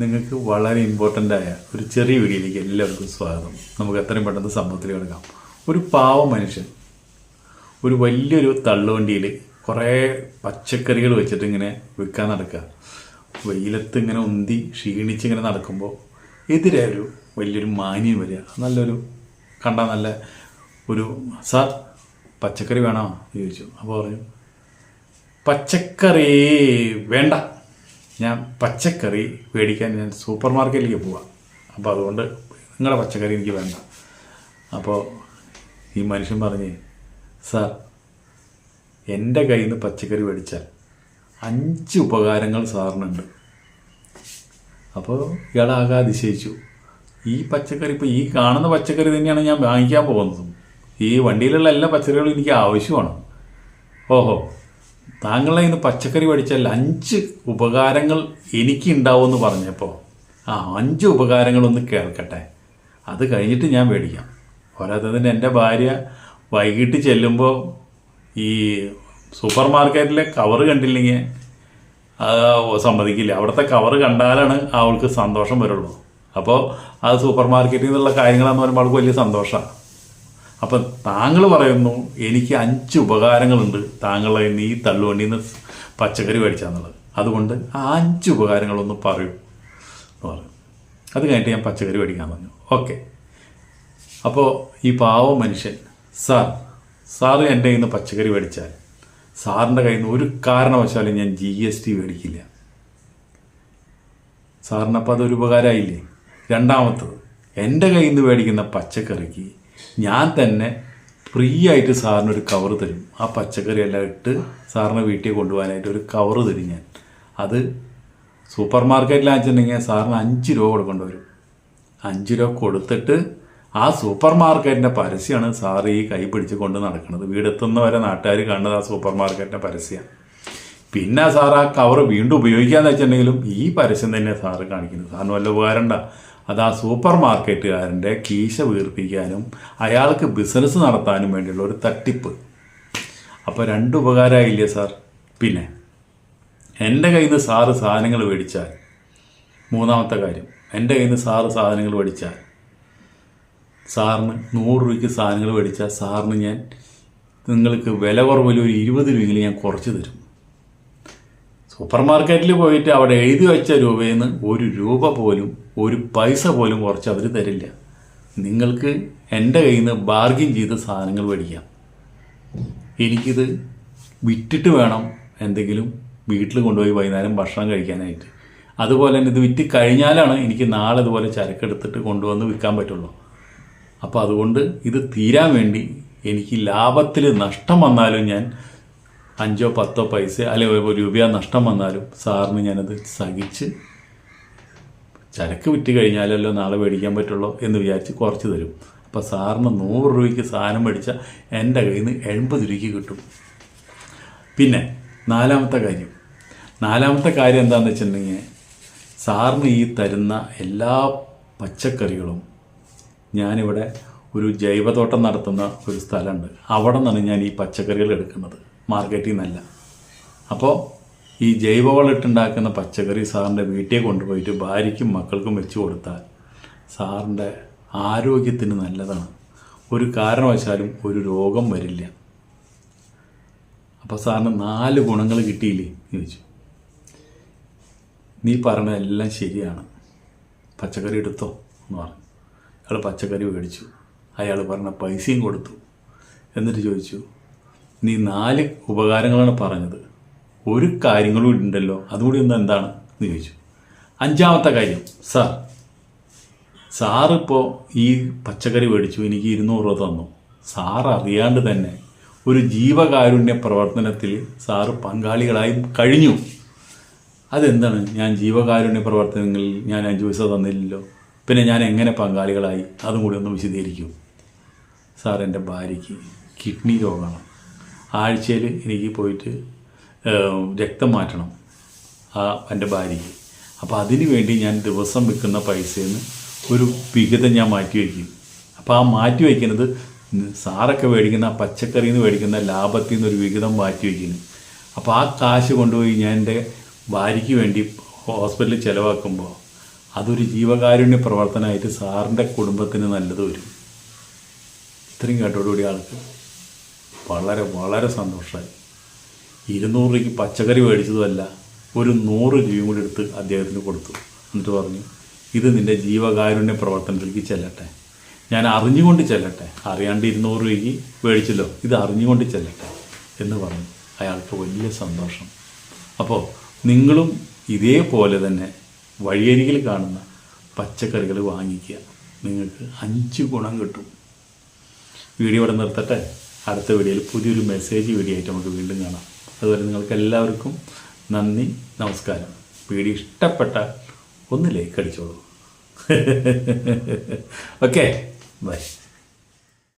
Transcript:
നിങ്ങൾക്ക് വളരെ ഇമ്പോർട്ടന്റ് ആയ ഒരു ചെറിയ വീഡിയോയിലേക്ക് എല്ലാവർക്കും സ്വാഗതം. നമുക്ക് എത്രയും പെട്ടെന്ന് സംഭവത്തിൽ കിടക്കാം. ഒരു പാവ മനുഷ്യൻ ഒരു വലിയൊരു തള്ളുവണ്ടിയിൽ കുറേ പച്ചക്കറികൾ വെച്ചിട്ട് ഇങ്ങനെ വിൽക്കാൻ നടക്കുക. വെയിലത്ത് ഇങ്ങനെ ഉന്തി ക്ഷീണിച്ച് ഇങ്ങനെ നടക്കുമ്പോൾ എതിരെ ഒരു വലിയൊരു മാന്യം വരിക. നല്ലൊരു കണ്ട നല്ല ഒരു സാർ പച്ചക്കറി വേണോ? ചോദിച്ചു. അപ്പോൾ പറഞ്ഞു പച്ചക്കറി വേണ്ട. ഞാൻ പച്ചക്കറി മേടിക്കാൻ ഞാൻ സൂപ്പർ മാർക്കറ്റിലേക്ക് പോവാം. അപ്പോൾ അതുകൊണ്ട് നിങ്ങളുടെ പച്ചക്കറി എനിക്ക് വേണ്ട. അപ്പോൾ ഈ മനുഷ്യൻ പറഞ്ഞ് സാർ എന്റെ കയ്യിൽ നിന്ന് പച്ചക്കറി മേടിച്ചാൽ അഞ്ച് ഉപകാരങ്ങൾ സാറിനുണ്ട്. അപ്പോൾ ഇയാളാകെ അതിശയിച്ചു. ഈ പച്ചക്കറി ഇപ്പോൾ ഈ കാണുന്ന പച്ചക്കറി തന്നെയാണ് ഞാൻ വാങ്ങിക്കാൻ പോകുന്നത്. ഈ വണ്ടിയിലുള്ള എല്ലാ പച്ചക്കറികളും എനിക്ക് ആവശ്യമാണ്. ഓഹോ താങ്കളെ ഇന്ന് പച്ചക്കറി പഠിച്ചാൽ അഞ്ച് ഉപകാരങ്ങൾ എനിക്ക് ഉണ്ടാവുമെന്ന് പറഞ്ഞപ്പോൾ ആ അഞ്ച് ഉപകാരങ്ങളൊന്ന് കേൾക്കട്ടെ. അത് കഴിഞ്ഞിട്ട് ഞാൻ മേടിക്കാം. പോരാത്തതിന് എന്റെ ഭാര്യ വൈകിട്ട് ചെല്ലുമ്പോൾ ഈ സൂപ്പർ മാർക്കറ്റിലെ കവറ് കണ്ടില്ലെങ്കിൽ സമ്മതിക്കില്ല. അവിടുത്തെ കവറ് കണ്ടാലാണ് അവൾക്ക് സന്തോഷം വരുള്ളൂ. അപ്പോൾ അത് സൂപ്പർ മാർക്കറ്റിൽ നിന്നുള്ള കാര്യങ്ങളാന്ന് പറയുമ്പോൾ അവൾക്ക് വലിയ സന്തോഷമാണ് അപ്പം താങ്കൾ പറയുന്നു എനിക്ക് അഞ്ച് ഉപകാരങ്ങളുണ്ട്. താങ്കളെ നീ തള്ളുവണ്ടിയിൽ നിന്ന് പച്ചക്കറി മേടിച്ചാന്നുള്ളത്. അതുകൊണ്ട് ആ അഞ്ച് ഉപകാരങ്ങളൊന്ന് പറയൂ എന്ന് പറഞ്ഞു. അത് കഴിഞ്ഞിട്ട് ഞാൻ പച്ചക്കറി മേടിക്കാൻ പറഞ്ഞു. ഓക്കെ. അപ്പോൾ ഈ പാവ മനുഷ്യൻ സാർ സാറ് എന്റെ കയ്യിൽ നിന്ന് പച്ചക്കറി മേടിച്ചാൽ സാറിന്റെ കയ്യിൽ നിന്ന് ഒരു കാരണവശാലും ഞാൻ ജി എസ് ടി മേടിക്കില്ല. സാറിനപ്പോൾ അതൊരു ഉപകാരമായില്ലേ രണ്ടാമത്തത് എന്റെ കയ്യിൽ നിന്ന് മേടിക്കുന്ന പച്ചക്കറിക്ക് ഞാൻ തന്നെ ഫ്രീ ആയിട്ട് സാറിന് ഒരു കവർ തരും. ആ പച്ചക്കറി എല്ലാം ഇട്ട് സാറിന് വീട്ടിൽ കൊണ്ടുപോകാനായിട്ട് ഒരു കവർ തരും ഞാൻ. അത് സൂപ്പർ മാർക്കറ്റിലാണെന്നുണ്ടെങ്കിൽ സാറിന് അഞ്ച് രൂപ കൊടുക്കേണ്ടി വരും. അഞ്ച് രൂപ കൊടുത്തിട്ട് ആ സൂപ്പർ മാർക്കറ്റിന്റെ പരസ്യമാണ് സാർ ഈ കൈ പിടിച്ച് കൊണ്ട് നടക്കുന്നത്. വീടെത്തുന്ന വരെ നാട്ടുകാർ കാണുന്നത് ആ സൂപ്പർ മാർക്കറ്റിന്റെ പരസ്യമാണ് പിന്നെ സാർ ആ കവർ വീണ്ടും ഉപയോഗിക്കാന്ന് വെച്ചിട്ടുണ്ടെങ്കിലും ഈ പരസ്യം തന്നെ സാറ് കാണിക്കുന്നത്. സാറിന് വല്ല ഉപകാരം ഉണ്ടാ? അത് ആ സൂപ്പർ മാർക്കറ്റുകാരന്റെ കീശ വീർപ്പിക്കാനും അയാൾക്ക് ബിസിനസ് നടത്താനും വേണ്ടിയുള്ള ഒരു തട്ടിപ്പ്. അപ്പോൾ രണ്ട് ഉപകാരമായില്ലേ സാർ? പിന്നെ എന്റെ കയ്യിൽ നിന്ന് സാറ് സാധനങ്ങൾ മേടിച്ചാൽ മൂന്നാമത്തെ കാര്യം എന്റെ കയ്യിൽ നിന്ന് സാറ് സാധനങ്ങൾ മേടിച്ചാൽ സാറിന് നൂറ് രൂപയ്ക്ക് സാധനങ്ങൾ മേടിച്ചാൽ സാറിന് ഞാൻ നിങ്ങൾക്ക് വില കുറവിൽ ഒരു ഇരുപത് രൂപയെങ്കിലും ഞാൻ കുറച്ച് തരും. സൂപ്പർ മാർക്കറ്റിൽ പോയിട്ട് അവിടെ എഴുതി വെച്ച രൂപയിൽ നിന്ന് ഒരു രൂപ പോലും ഒരു പൈസ പോലും കുറച്ച് അവർ തരില്ല. നിങ്ങൾക്ക് എന്റെ കയ്യിൽ നിന്ന് ബാർഗിൻ ചെയ്ത സാധനങ്ങൾ മേടിക്കാം. എനിക്കിത് വിറ്റിട്ട് വേണം എന്തെങ്കിലും വീട്ടിൽ കൊണ്ടുപോയി വൈകുന്നേരം ഭക്ഷണം കഴിക്കാനായിട്ട്. അതുപോലെ തന്നെ ഇത് വിറ്റ് കഴിഞ്ഞാലാണ് എനിക്ക് നാളെ ഇതുപോലെ ചരക്കെടുത്തിട്ട് കൊണ്ടുവന്ന് വിൽക്കാൻ പറ്റുള്ളൂ. അപ്പോൾ അതുകൊണ്ട് ഇത് തീരാൻ വേണ്ടി എനിക്ക് ലാഭത്തിൽ നഷ്ടം വന്നാലും ഞാൻ അഞ്ചോ പത്തോ പൈസ അല്ലെങ്കിൽ ഒരു രൂപ നഷ്ടം വന്നാലും സാറിന് ഞാനത് സഹിച്ച് ചരക്ക് വിറ്റ് കഴിഞ്ഞാലല്ലോ നാളെ മേടിക്കാൻ പറ്റുള്ളൂ എന്ന് വിചാരിച്ച് കുറച്ച് തരും. അപ്പോൾ സാറിന് നൂറ് രൂപയ്ക്ക് സാധനം മേടിച്ചാൽ എന്റെ കയ്യിൽ നിന്ന് എൺപത് രൂപയ്ക്ക് കിട്ടും. പിന്നെ നാലാമത്തെ കാര്യം. നാലാമത്തെ കാര്യം എന്താണെന്ന് വെച്ചിട്ടുണ്ടെങ്കിൽ സാറിന് ഈ തരുന്ന എല്ലാ പച്ചക്കറികളും ഞാനിവിടെ ഒരു ജൈവതോട്ടം നടത്തുന്ന ഒരു സ്ഥലമുണ്ട്. അവിടെ നിന്നാണ് ഞാൻ ഈ പച്ചക്കറികൾ എടുക്കുന്നത്. മാർക്കറ്റിൽ നിന്നല്ല. അപ്പോൾ ഈ ജൈവവളം ഇട്ടുണ്ടാക്കുന്ന പച്ചക്കറി സാറിന്റെ വീട്ടിൽ കൊണ്ടുപോയിട്ട് ഭാര്യയ്ക്കും മക്കൾക്കും വെച്ച് കൊടുത്താൽ സാറിന്റെ ആരോഗ്യത്തിന് നല്ലതാണ്. ഒരു കാരണവശാലും ഒരു രോഗം വരില്ല. അപ്പോൾ സാറിന് നാല് ഗുണങ്ങൾ കിട്ടിയില്ലേ ചോദിച്ചു. നീ പറഞ്ഞതെല്ലാം ശരിയാണ്. പച്ചക്കറി എടുത്തോ എന്ന് പറഞ്ഞു. അയാൾ പച്ചക്കറി മേടിച്ചു. അയാൾ പറഞ്ഞ പൈസയും കൊടുത്തു. എന്നിട്ട് ചോദിച്ചു നീ നാല് ഉപകാരങ്ങളാണ് പറഞ്ഞത്. ഒരു കാര്യങ്ങളും ഉണ്ടല്ലോ അതുകൂടി ഒന്ന് എന്താണ്? എന്ന് ചോദിച്ചു. അഞ്ചാമത്തെ കാര്യം സാർ സാറിപ്പോൾ ഈ പച്ചക്കറി മേടിച്ചു എനിക്ക് ഇരുന്നൂറ് രൂപ തന്നു. സാർ അറിയാണ്ട് തന്നെ ഒരു ജീവകാരുണ്യ പ്രവർത്തനത്തിൽ സാറ് പങ്കാളികളായി കഴിഞ്ഞു. അതെന്താണ്? ഞാൻ ജീവകാരുണ്യ പ്രവർത്തനങ്ങളിൽ ഞാൻ അഞ്ച് പൈസ തന്നില്ലല്ലോ. പിന്നെ ഞാൻ എങ്ങനെ പങ്കാളികളായി? അതും കൂടി ഒന്ന് വിശദീകരിക്കും. സാർ എന്റെ ഭാര്യയ്ക്ക് കിഡ്നി രോഗമാണ്. ആഴ്ചയിൽ എനിക്ക് പോയിട്ട് രക്തം മാറ്റണം ആ എന്റെ ഭാര്യയ്ക്ക്. അപ്പോൾ അതിന് വേണ്ടി ഞാൻ ദിവസം വിൽക്കുന്ന പൈസയിൽ നിന്ന് ഒരു വിഹിതം ഞാൻ മാറ്റി വയ്ക്കും. അപ്പോൾ ആ മാറ്റി വയ്ക്കുന്നത് സാറൊക്കെ മേടിക്കുന്ന പച്ചക്കറിയിൽ നിന്ന് മേടിക്കുന്ന ലാഭത്തിൽ നിന്ന് ഒരു വിഹിതം മാറ്റി വയ്ക്കുന്നു. അപ്പോൾ ആ കാശ് കൊണ്ടുപോയി ഞാൻ എന്റെ ഭാര്യയ്ക്ക് വേണ്ടി ഹോസ്പിറ്റലിൽ ചിലവാക്കുമ്പോൾ അതൊരു ജീവകാരുണ്യ പ്രവർത്തനമായിട്ട് സാറിന്റെ കുടുംബത്തിന് നല്ലത് വരും. ഇത്രയും കേട്ടോടുകൂടി ആൾക്ക് വളരെ വളരെ സന്തോഷമായി ഇരുന്നൂറ് രൂപയ്ക്ക് പച്ചക്കറി മേടിച്ചതുമല്ല ഒരു നൂറ് രൂപയും കൂടി എടുത്ത് അദ്ദേഹത്തിന് കൊടുത്തു. എന്നിട്ട് പറഞ്ഞു ഇത് നിന്റെ ജീവകാരുണ്യ പ്രവർത്തനത്തിലേക്ക് ചെല്ലട്ടെ. ഞാൻ അറിഞ്ഞുകൊണ്ട് ചെല്ലട്ടെ. അറിയാണ്ട് ഇരുന്നൂറ് രൂപയ്ക്ക് മേടിച്ചല്ലോ. ഇത് അറിഞ്ഞുകൊണ്ട് ചെല്ലട്ടെ. എന്ന് പറഞ്ഞു. അയാൾക്ക് വലിയ സന്തോഷം. അപ്പോൾ നിങ്ങളും ഇതേപോലെ തന്നെ വഴിയരികിൽ കാണുന്ന പച്ചക്കറികൾ വാങ്ങിക്കുക. നിങ്ങൾക്ക് അഞ്ച് ഗുണം കിട്ടും. വീഡിയോ ഇവിടെ നിർത്തട്ടെ. അടുത്ത വീഡിയോയിൽ പുതിയൊരു മെസ്സേജ് വീഡിയോ ആയിട്ട് നമുക്ക് വീണ്ടും കാണാം. അതുപോലെ നിങ്ങൾക്ക് എല്ലാവർക്കും നന്ദി നമസ്കാരം. വീഡിയോ ഇഷ്ടപ്പെട്ട ഒന്ന് ലൈക്ക് അടിച്ചോളൂ. Okay bye